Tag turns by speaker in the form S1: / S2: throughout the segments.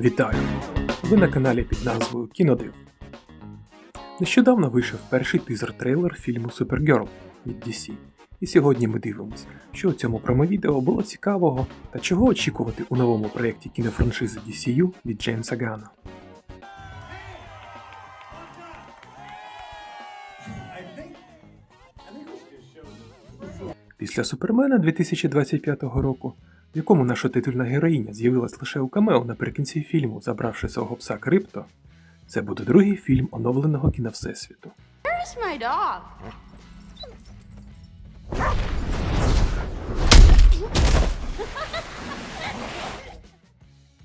S1: Вітаю! Ви на каналі під назвою Кінодив. Нещодавно вийшов перший тизер-трейлер фільму Supergirl від DC. І сьогодні ми дивимося, що у цьому промовідео було цікавого та чого очікувати у новому проєкті кінофраншизи DCU від Джеймса Гана. Після Супермена 2025 року, в якому наша титульна героїня з'явилась лише у камео наприкінці фільму, забравши свого пса Крипто, це буде другий фільм оновленого кіновсесвіту.
S2: My dog?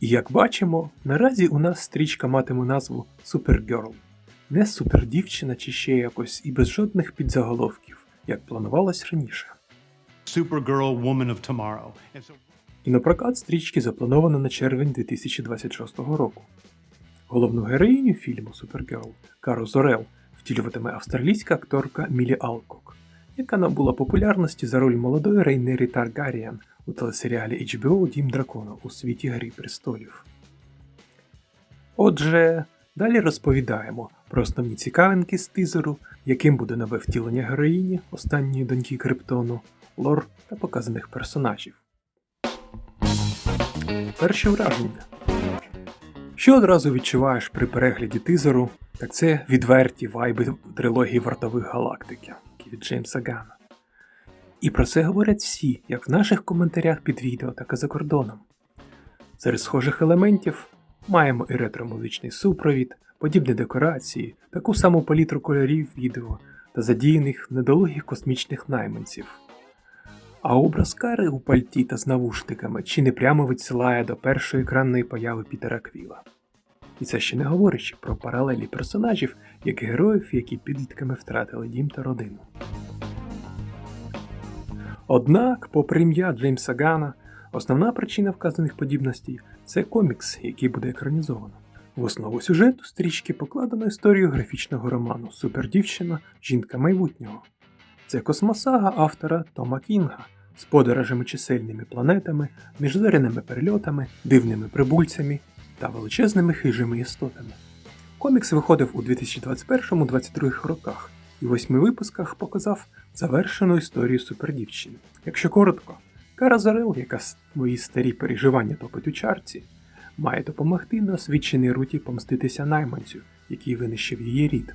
S1: І як бачимо, наразі у нас стрічка матиме назву Supergirl. Не супердівчина чи ще якось і без жодних підзаголовків, як планувалось раніше.
S3: Supergirl Woman of Tomorrow. And so
S1: І на прокат стрічки заплановано на червень 2026 року. Головну героїню фільму Supergirl Кару Зорел втілюватиме австралійська акторка Мілі Алкок, яка набула популярності за роль молодої Рейнері Таргаріан у телесеріалі HBO Дім Дракона у світі Грі престолів. Отже, далі розповідаємо про основні цікавинки з тизеру, яким буде нове втілення героїні, останньої доньки Криптону, лор та показаних персонажів. Перші враження. Що одразу відчуваєш при перегляді тизеру, так це відверті вайби трилогії вартових галактики від Джеймса Гана. І про це говорять всі, як в наших коментарях під відео, так і за кордоном. Серед схожих елементів маємо і ретро-музичний супровід, подібні декорації, таку саму палітру кольорів відео та задіяних недолугих космічних найманців. А образ Кари у пальті та з навушниками чи не прямо відсилає до першої екранної появи Пітера Квіла. І це ще не говорячи про паралелі персонажів, як і героїв, які підлітками втратили дім та родину. Однак, попри ім'я Джеймса Гана, основна причина вказаних подібностей це комікс, який буде екранізовано. В основу сюжету стрічки покладено історію графічного роману Супердівчина Жінка майбутнього. Це космосага автора Тома Кінга з подорожами чисельними планетами, міжзоряними перельотами, дивними прибульцями та величезними хижими істотами. Комікс виходив у 2021-2022 роках і в восьми випусках показав завершену історію супердівчини. Якщо коротко, Кара Зарел, яка свої старі переживання топить у чарці, має допомогти на освіченій руті помститися найманцю, який винищив її рід.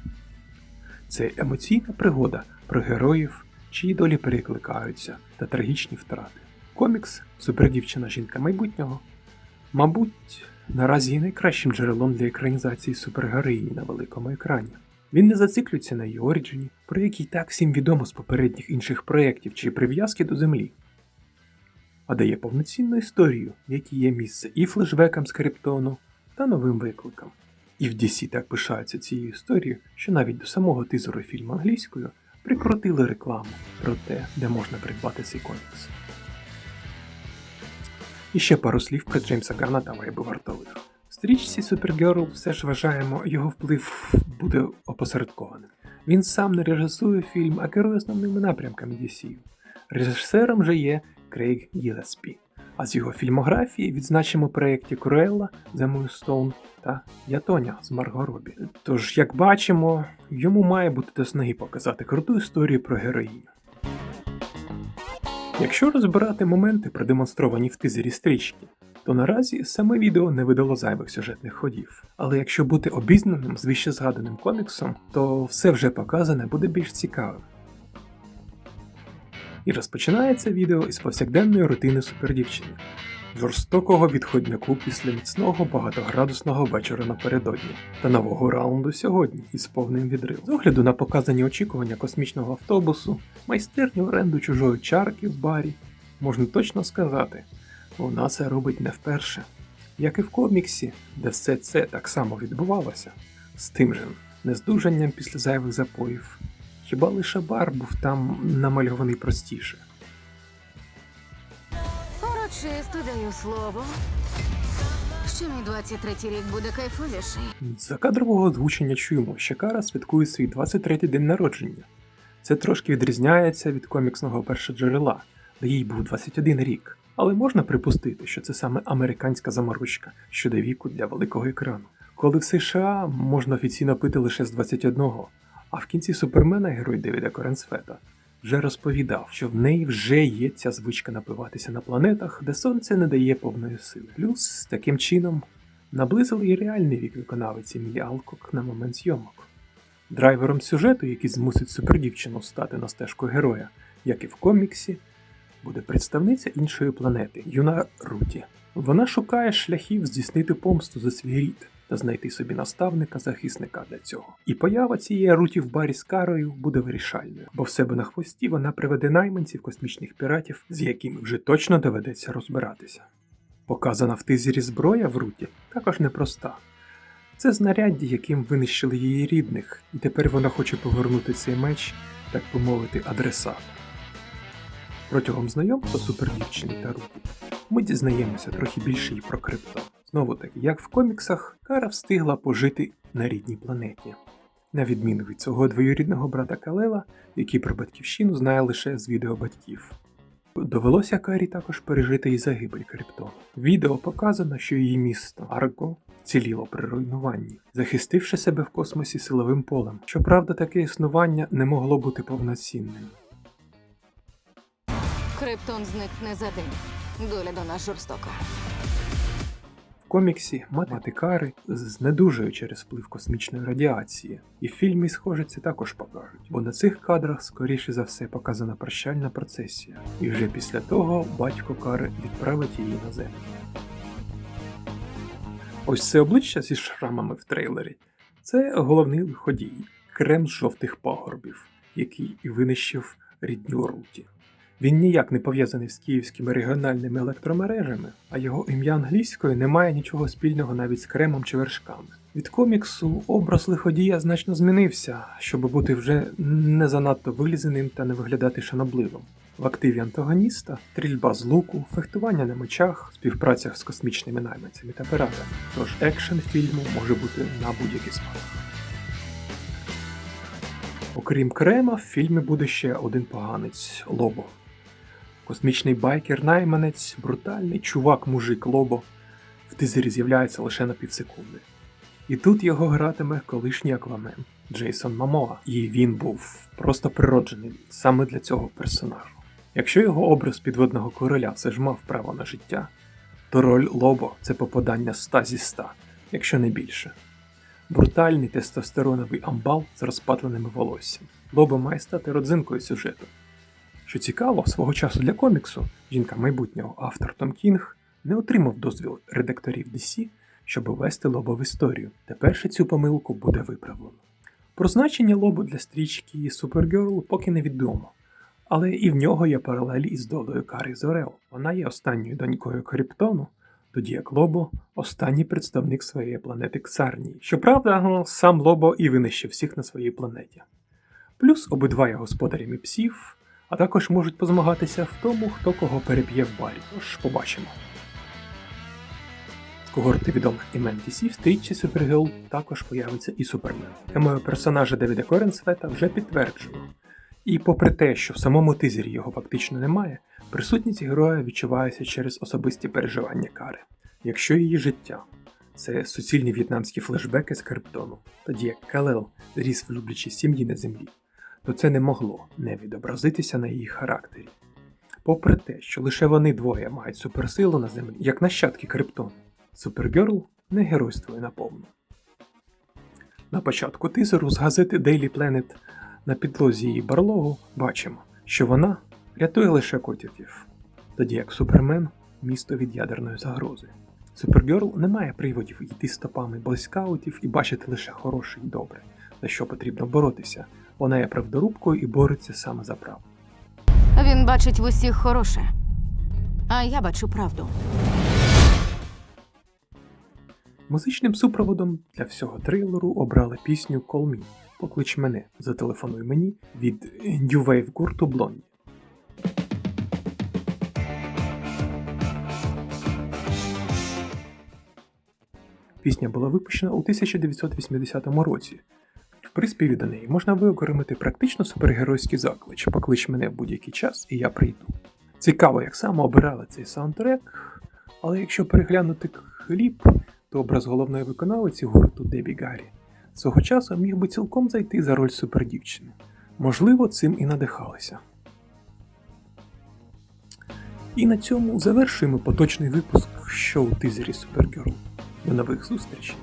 S1: Це емоційна пригода про героїв, чиї долі перекликаються та трагічні втрати. Комікс Супердівчина жінка майбутнього, мабуть, наразі є найкращим джерелом для екранізації супергероїні на великому екрані. Він не зациклюється на її оріджині, про який так всім відомо з попередніх інших проєктів чи прив'язки до землі, а дає повноцінну історію, в якій є місце і флешбекам з Криптону, та новим викликам. І в DC так пишаються цією історією, що навіть до самого тизеру фільму англійською прикрутили рекламу про те, де можна придбати цей комікс. І ще пару слів про Джеймса Гана та вайби вартових. В стрічці Supergirl все ж вважаємо, його вплив буде опосередкованим. Він сам не режисує фільм, а керує основними напрямками DC. Режисером же є Крейг Гілеспі. А з його фільмографії відзначимо проєкті Круелла, The Moonstone та Ятоня з Марго Робі. Тож, як бачимо, йому має бути до снаги показати круту історію про героїню. Якщо розбирати моменти, продемонстровані в тизері стрічки, то наразі саме відео не видало зайвих сюжетних ходів. Але якщо бути обізнаним з вище згаданим коміксом, то все вже показане буде більш цікавим. І розпочинається відео із повсякденної рутини супердівчини, жорстокого відходняку після міцного багатоградусного вечора напередодні та нового раунду сьогодні із повним відривом. З огляду на показані очікування космічного автобусу, майстерню оренду чужої чарки в барі, можна точно сказати, вона це робить не вперше. Як і в коміксі, де все це так само відбувалося, з тим же нездужанням після зайвих запоїв. Хіба лише бар був там намальований простіше.
S2: Урочисто даю слово. Що мій 23-й рік буде кайфовіший.
S1: За кадрового озвучення чуємо, що Кара святкує свій 23-й день народження. Це трошки відрізняється від коміксного першоджерела, де їй був 21 рік. Але можна припустити, що це саме американська заморочка щодо віку для великого екрану. Коли в США можна офіційно пити лише з 21, а в кінці Супермена герой Девіда Коренсфета вже розповідав, що в неї вже є ця звичка напиватися на планетах, де сонце не дає повної сили. Плюс таким чином наблизили і реальний вік виконавиці Мілі Алкок на момент зйомок. Драйвером сюжету, який змусить супердівчину стати на стежку героя, як і в коміксі, буде представниця іншої планети юна Руті. Вона шукає шляхів здійснити помсту за свій рід та знайти собі наставника-захисника для цього. І поява цієї Руті в барі з карою буде вирішальною, бо в себе на хвості вона приведе найманців космічних піратів, з якими вже точно доведеться розбиратися. Показана в тизері зброя в Руті також непроста. Це знаряддя, яким винищили її рідних, і тепер вона хоче повернути цей меч, так би мовити, адресату. Протягом знайомства супердівчини та Руті ми дізнаємося трохи більше і про крипто. Знову таки, як в коміксах, Кара встигла пожити на рідній планеті. На відміну від свого двоюрідного брата Калела, який про батьківщину знає лише з відео батьків. Довелося Карі також пережити і загибель Криптону. В Відео показано, що її місто Арго ціліло при руйнуванні, захистивши себе в космосі силовим полем. Щоправда, таке існування не могло бути повноцінним.
S2: Криптон зникне за день. Доля до нас жорстока.
S1: Коміксі мати Кари знедужує через вплив космічної радіації, і в фільмі, схоже, це також покажуть, бо на цих кадрах, скоріше за все, показана прощальна процесія, і вже після того батько Кари відправить її на землю. Ось це обличчя зі шрамами в трейлері. Це головний лиходій, крем з жовтих пагорбів, який і винищив рідню Руті. Він ніяк не пов'язаний з київськими регіональними електромережами, а його ім'я англійською не має нічого спільного навіть з кремом чи вершками. Від коміксу образ лиходія значно змінився, щоб бути вже не занадто вилізаним та не виглядати шанобливим. В активі антагоніста стрільба з луку, фехтування на мечах, співпраця з космічними найманцями та пиратами. Тож екшен фільму може бути на будь-який смак. Окрім Крема, в фільмі буде ще один поганець Лобо. Космічний байкер-найманець, брутальний чувак-мужик Лобо в тизері з'являється лише на півсекунди. І тут його гратиме колишній аквамен Джейсон Мамоа, і він був просто природжений саме для цього персонажу. Якщо його образ підводного короля все ж мав право на життя, то роль Лобо це попадання 100 зі 100, якщо не більше. Брутальний тестостероновий амбал з розпатленими волоссям. Лобо має стати родзинкою сюжету. Що цікаво, свого часу для коміксу жінка майбутнього автор Том Кінг не отримав дозвіл редакторів DC, щоб ввести Лобо в історію. Тепер ще цю помилку буде виправлено. Про значення Лобо для стрічки Supergirl поки невідомо, але і в нього є паралелі із долею Кари Зорел. Вона є останньою донькою Криптону, тоді як Лобо останній представник своєї планети Ксарнії. Щоправда, сам Лобо і винищив всіх на своїй планеті. Плюс обидва є господарями псів, а також можуть позмагатися в тому, хто кого переп'є в барі. Тож побачимо. З когорти відомих імен DC в стрічці Supergirl також появиться і Супермен. Темою персонажа Девіда Коренсвета вже підтверджено. І попри те, що в самому тизері його фактично немає, присутність героя відчувається через особисті переживання Кари. Якщо її життя це суцільні в'єтнамські флешбеки з Криптону, тоді як Калел ріс в люблячій сім'ї на землі, то це не могло не відобразитися на її характері. Попри те, що лише вони двоє мають суперсилу на землі, як нащадки Криптону, Супергерл не геройствує наповну. На початку тизеру з газети Daily Planet на підлозі її барлогу бачимо, що вона рятує лише котиків, тоді як Супермен місто від ядерної загрози. Супергерл не має приводів йти стопами бойскаутів і бачити лише хороше і добре, за що потрібно боротися. Вона є правдорубкою і бореться саме за правду.
S2: Він бачить в усіх хороше. А я бачу правду.
S1: Музичним супроводом для всього трейлеру обрали пісню Call Me Поклич мене, зателефонуй мені від New Wave гурту Blondie. Пісня була випущена у 1980 році. В приспіві до неї можна виокремити практично супергеройський заклич Поклич мене в будь-який час, і я прийду. Цікаво, як саме обирали цей саундтрек, але якщо переглянути кліп, то образ головної виконавиці гурту Дебі Гаррі свого часу міг би цілком зайти за роль супердівчини. Можливо, цим і надихалися. І на цьому завершуємо поточний випуск шоу тизері Супергерл. До нових зустрічей!